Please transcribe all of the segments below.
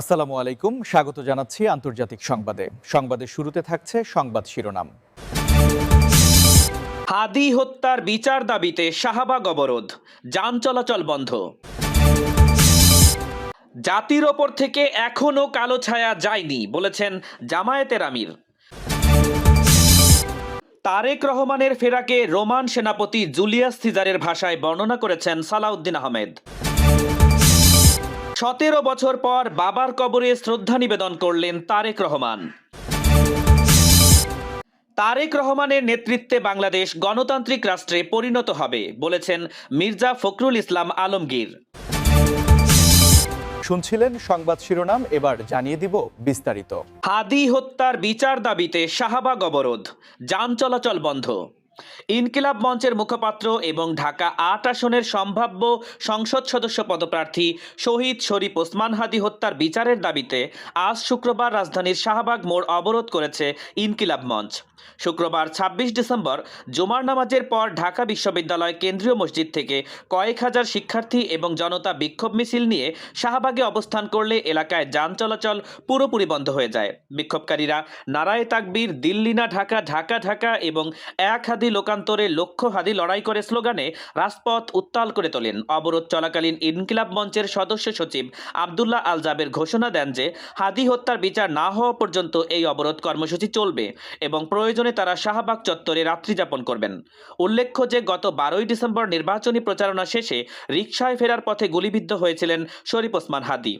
আসসালামু আলাইকুম। স্বাগত জানাচ্ছি আন্তর্জাতিক সংবাদে। সংবাদের শুরুতে থাকছে সংবাদ শিরোনাম। হাদি হত্যার বিচার দাবিতে শাহবাগ অবরোধ। যান চলাচল বন্ধ। জাতির ওপর থেকে এখনও কালো ছায়া যায়নি, বলেছেন জামায়াতের আমির। তারেক রহমানের ফেরাকে রোমান সেনাপতি জুলিয়াস সিজারের ভাষায় বর্ণনা করেছেন সালাউদ্দিন আহমেদ। সতেরো বছর পর বাবার কবরে শ্রদ্ধা নিবেদন করলেন তারেক রহমান। তারেক রহমানের নেতৃত্বে বাংলাদেশ গণতান্ত্রিক রাষ্ট্রে পরিণত হবে বলেছেন মির্জা ফখরুল ইসলাম আলমগীর। শুনছিলেন সংবাদ শিরোনাম এবার জানিয়ে দিব বিস্তারিত। হাদি হত্যার বিচার দাবিতে শাহবাগ অবরোধ যান চলাচল বন্ধ। ইনকিলাব মঞ্চের মুখপাত্র এবং ঢাকা আট আসনের সম্ভাব্য সংসদ সদস্য পদপ্রার্থী শহীদ শরীফ ওসমান হাদি হত্যার বিচারের দাবিতে আজ শুক্রবার রাজধানীর শাহবাগ মোড় অবরোধ করেছে ইনকিলাব মঞ্চ। শুক্রবার ২৬ ডিসেম্বর জুমার নামাজের পর ঢাকা বিশ্ববিদ্যালয় কেন্দ্রীয় মসজিদ থেকে কয়েক হাজার শিক্ষার্থী এবং জনতা বিক্ষোভ মিছিল নিয়ে শাহবাগে অবস্থান করলে এলাকায় যান চলাচল পুরোপুরি বন্ধ হয়ে যায়। বিক্ষোভকারীরা নারায় তাকবীর, দিল্লি না ঢাকা ঢাকা ঢাকা এবং এক হাদি লোকান্তরে লক্ষ্য হাদি লড়াই করে স্লোগানে রাজপথ উত্তাল করে তোলেন। অবরোধ চলাকালীন ইনকিলাব মঞ্চের সদস্য সচিব আবদুল্লাহ আল জাবের ঘোষণা দেন যে হাদি হত্যার বিচার না হওয়া পর্যন্ত এই অবরোধ কর্মসূচি চলবে এবং প্রয়োজনে তারা শাহবাগ চত্বরে রাত্রি যাপন করবেন। উল্লেখ্য যে, গত বারোই ডিসেম্বর নির্বাচনী প্রচারণা শেষে রিকশায় ফেরার পথে গুলিবিদ্ধ হয়েছিলেন শরীফ ওসমান হাদি।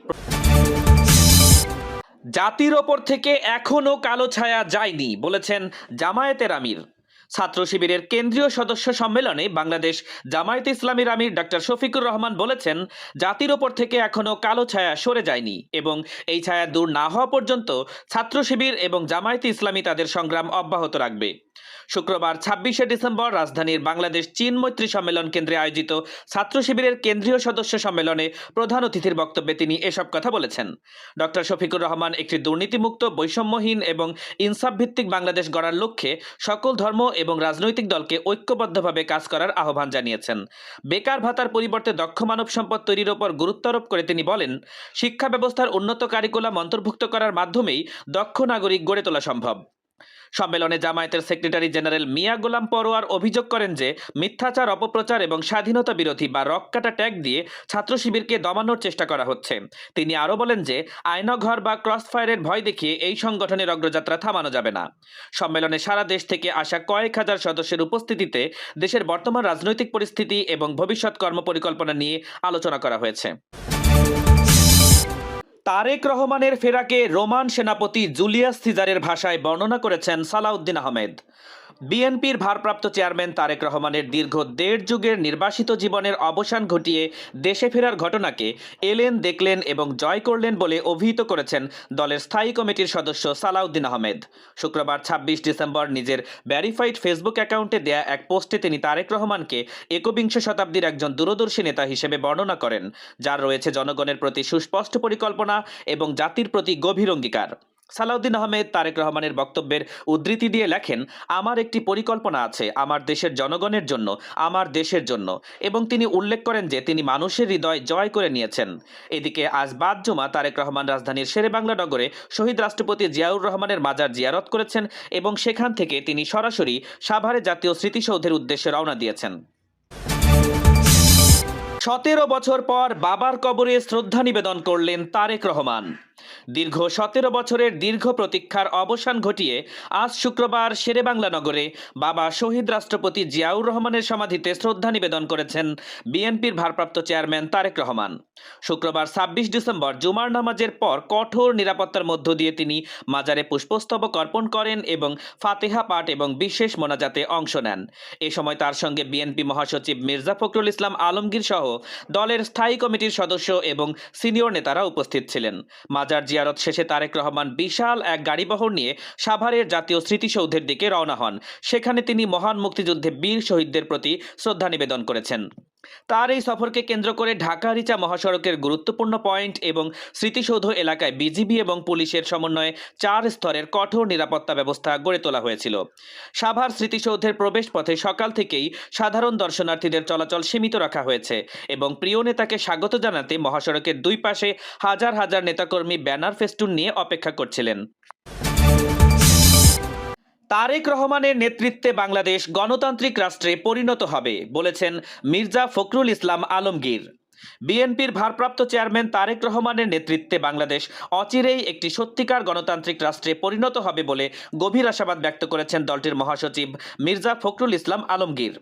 জাতির ওপর থেকে এখনও কালো ছায়া যায়নি, বলেছেন জামায়াতের আমির। ছাত্র শিবিরের কেন্দ্রীয় সদস্য সম্মেলনে বাংলাদেশ জামায়াত ইসলামীর আমির ডক্টর শফিকুর রহমান বলেছেন, জাতির ওপর থেকে এখনও কালো ছায়া সরে যায়নি এবং এই ছায়া দূর না হওয়া পর্যন্ত ছাত্র শিবির এবং জামায়াতে ইসলামী তাদের সংগ্রাম অব্যাহত রাখবে। শুক্রবার ছাব্বিশে ডিসেম্বর রাজধানীর বাংলাদেশ চীন মৈত্রী সম্মেলন কেন্দ্রে আয়োজিত ছাত্র শিবিরের কেন্দ্রীয় সদস্য সম্মেলনে প্রধান অতিথির বক্তব্যে তিনি এসব কথা বলেছেন। ডক্টর শফিকুর রহমান একটি দুর্নীতিমুক্ত, বৈষম্যহীন এবং ইনসাফ ভিত্তিক বাংলাদেশ গড়ার লক্ষ্যে সকল ধর্ম এবং রাজনৈতিক দলকে ঐক্যবদ্ধভাবে কাজ করার আহ্বান জানিয়েছেন। বেকার ভাতার পরিবর্তে দক্ষ মানব সম্পদ তৈরির ওপর গুরুত্ব আরোপ করে তিনি বলেন, শিক্ষা ব্যবস্থার উন্নত কারিকুলাম অন্তর্ভুক্ত করার মাধ্যমেই দক্ষ নাগরিক গড়ে তোলা সম্ভব। সম্মেলনে জামায়াতের সেক্রেটারি জেনারেল মিয়া গোলাম পরোয়ার অভিযোগ করেন যে, মিথ্যাচার, অপপ্রচার এবং স্বাধীনতা বিরোধী বা রক্কাটা ট্যাগ দিয়ে ছাত্র শিবিরকে দমানোর চেষ্টা করা হচ্ছে। তিনি আরও বলেন যে, আয়নাঘর বা ক্রসফায়ারের ভয় দেখিয়ে এই সংগঠনের অগ্রযাত্রা থামানো যাবে না। সম্মেলনে সারা দেশ থেকে আসা কয়েক হাজার সদস্যের উপস্থিতিতে দেশের বর্তমান রাজনৈতিক পরিস্থিতি এবং ভবিষ্যৎ কর্মপরিকল্পনা নিয়ে আলোচনা করা হয়েছে। তারেক রহমানের ফেরাকে রোমান সেনাপতি জুলিয়াস সিজারের ভাষায় বর্ণনা করেছেন সালাউদ্দিন আহমেদ। বিএনপির ভারপ্রাপ্ত চেয়ারম্যান তারেক রহমানের দীর্ঘ দেড় যুগের নির্বাসিত জীবনের অবসান ঘটিয়ে দেশে ফেরার ঘটনাকে এলেন, দেখলেন এবং জয় করলেন বলে অভিহিত করেছেন দলের স্থায়ী কমিটির সদস্য সালাউদ্দিন আহমেদ। শুক্রবার ২৬ ডিসেম্বর নিজের ভ্যারিফাইড ফেসবুক অ্যাকাউন্টে দেয়া এক পোস্টে তিনি তারেক রহমানকে একবিংশ শতাব্দীর একজন দূরদর্শী নেতা হিসেবে বর্ণনা করেন, যার রয়েছে জনগণের প্রতি সুস্পষ্ট পরিকল্পনা এবং জাতির প্রতি গভীর অঙ্গীকার। সালাউদ্দিন আহমেদ, তারেক রহমানের বক্তব্যের উদ্ধৃতি দিয়ে লেখেন, আমার একটি পরিকল্পনা আছে, আমার দেশের জনগণের জন্য, আমার দেশের জন্য। এবং তিনি উল্লেখ করেন যে, তিনি মানুষের হৃদয় জয় করে নিয়েছেন। এদিকে আজ বাদ জমা তারেক রহমান রাজধানীর শেরেবাংলা নগরে শহীদ রাষ্ট্রপতি জিয়াউর রহমানের মাজার জিয়ারত করেছেন এবং সেখান থেকে তিনি সরাসরি সাভারে জাতীয় স্মৃতিসৌধের উদ্দেশ্যে রওনা দিয়েছেন। সতেরো বছর পর বাবার কবরে শ্রদ্ধা নিবেদন করলেন তারেক রহমান। দীর্ঘ সতেরো বছরের দীর্ঘ প্রতীক্ষার অবসান ঘটিয়ে আজ শুক্রবার শেরেবাংলা নগরে বাবা শহীদ রাষ্ট্রপতি জিয়াউর রহমানের সমাধিতে শ্রদ্ধা নিবেদন করেছেন বিএনপির ভারপ্রাপ্ত চেয়ারম্যান তারেক রহমান। শুক্রবার ছাব্বিশ ডিসেম্বর জুমার নামাজের পর কঠোর নিরাপত্তার মধ্য দিয়ে তিনি মাজারে পুষ্পস্তবক অর্পণ করেন এবং ফাতেহা পাঠ এবং বিশেষ মোনাজাতে অংশ নেন। এ সময় তার সঙ্গে বিএনপি মহাসচিব মির্জা ফখরুল ইসলাম আলমগীর সহ দলের স্থায়ী কমিটির সদস্য এবং সিনিয়র নেতারা উপস্থিত ছিলেন। মাজার জিয়ারত শেষে তারেক রহমান বিশাল এক গাড়িবহর নিয়ে সাভারের জাতীয় স্মৃতিসৌধের দিকে রওনা হন। সেখানে তিনি মহান মুক্তিযুদ্ধে বীর শহীদদের প্রতি শ্রদ্ধা নিবেদন করেছেন। তার এই সফরকে কেন্দ্র করে ঢাকা রিচা মহাসড়কের গুরুত্বপূর্ণ পয়েন্ট এবং স্মৃতিসৌধ এলাকায় বিজিবি এবং পুলিশের সমন্বয়ে চার স্তরের কঠোর নিরাপত্তা ব্যবস্থা গড়ে তোলা হয়েছিল। সাভার স্মৃতিসৌধের প্রবেশ পথে সকাল থেকেই সাধারণ দর্শনার্থীদের চলাচল সীমিত রাখা হয়েছে এবং প্রিয় নেতাকে স্বাগত জানাতে মহাসড়কের দুই পাশে হাজার হাজার নেতাকর্মী ব্যানার ফেস্টুন নিয়ে অপেক্ষা করছিলেন। তারেক রহমানের নেতৃত্বে বাংলাদেশ গণতান্ত্রিক রাষ্ট্রে পরিণত হবে বলেছেন মির্জা ফখরুল ইসলাম আলমগীর। বিএনপির ভারপ্রাপ্ত চেয়ারম্যান তারেক রহমানের নেতৃত্বে বাংলাদেশ অচিরেই একটি সত্যিকার গণতান্ত্রিক রাষ্ট্রে পরিণত হবে বলে গভীর আশাবাদ ব্যক্ত করেছেন দলটির মহাসচিব মির্জা ফখরুল ইসলাম আলমগীর।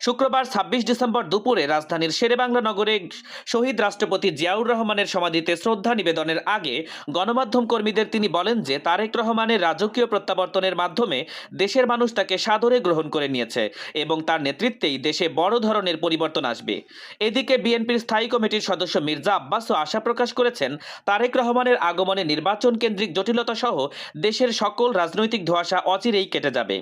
শুক্রবার ছাব্বিশ ডিসেম্বর দুপুরে রাজধানীর শেরেবাংলা নগরে শহীদ রাষ্ট্রপতি জিয়াউর রহমানের সমাধিতে শ্রদ্ধা নিবেদনের আগে গণমাধ্যম কর্মীদের তিনি বলেন যে তারেক রহমানের রাজকীয় প্রত্যাবর্তনের মাধ্যমে দেশের মানুষ তাকে সাদরে গ্রহণ করে নিয়েছে এবং তার নেতৃত্বেই দেশে বড় ধরনের পরিবর্তন আসবে। এদিকে বিএনপির স্থায়ী কমিটির সদস্য মির্জা আব্বাসও আশা প্রকাশ করেছেন, তারেক রহমানের আগমনে নির্বাচন কেন্দ্রিক জটিলতা সহ দেশের সকল রাজনৈতিক ধোয়াশা অচিরেই কেটে যাবে।